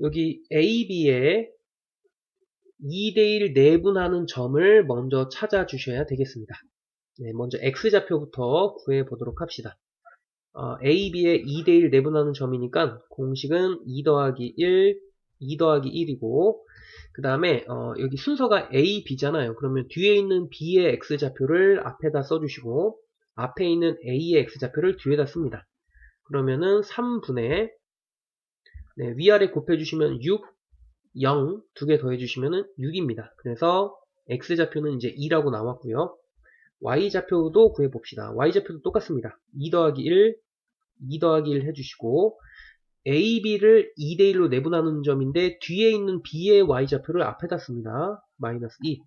여기 AB의 2대1 내분하는 점을 먼저 찾아주셔야 되겠습니다. 네, 먼저 x좌표부터 구해보도록 합시다. 어, AB의 2대1 내분하는 점이니까 공식은 2 더하기 1, 2 더하기 1이고 그 다음에 어, 여기 순서가 A, B잖아요. 그러면 뒤에 있는 B의 x좌표를 앞에다 써주시고 앞에 있는 A의 x좌표를 뒤에다 씁니다. 그러면은 3분의 네, 위아래 곱해주시면 6, 0 두 개 더해주시면 6입니다. 그래서 x좌표는 이제 2라고 나왔고요. y좌표도 구해봅시다. y좌표도 똑같습니다. 2 더하기 1, 2 더하기 1 해주시고 AB를 2대1로 내분하는 점인데 뒤에 있는 B의 Y좌표를 앞에다 씁니다. 마이너스 2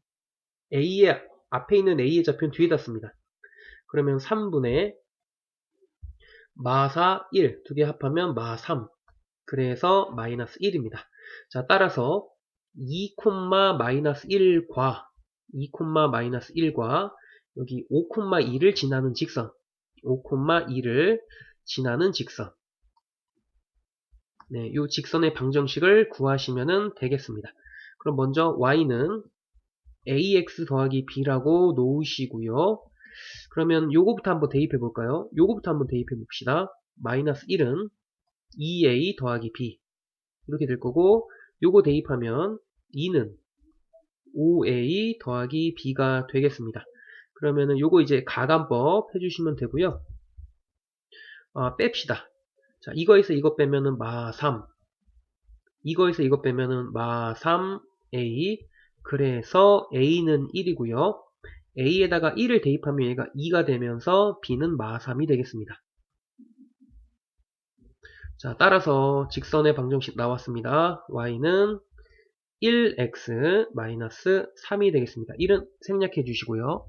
A의 앞에 있는 A의 좌표는 뒤에다 씁니다. 그러면 3분의 마사 1, 두 개 합하면 마 3 그래서 마이너스 1입니다. 자, 따라서 2, 마이너스 1과 2, 마이너스 1과 여기 5, 2를 지나는 직선 5, 2를 지나는 직선 네, 이 직선의 방정식을 구하시면 되겠습니다. 그럼 먼저 y는 ax 더하기 b라고 놓으시고요. 그러면 요거부터 한번 대입해 볼까요? 요거부터 한번 대입해 봅시다. 마이너스 1은 2a 더하기 b 이렇게 될 거고 요거 대입하면 2는 5a 더하기 b가 되겠습니다. 그러면은 요거 이제 가감법 해주시면 되고요. 아, 뺍시다. 자, 이거에서 이거 빼면은 마3 이거에서 이거 빼면은 마3a 그래서 a는 1이고요. a에다가 1을 대입하면 얘가 2가 되면서 b는 마3이 되겠습니다. 자, 따라서 직선의 방정식 나왔습니다. y는 1x 마이너스 3이 되겠습니다. 1은 생략해 주시고요.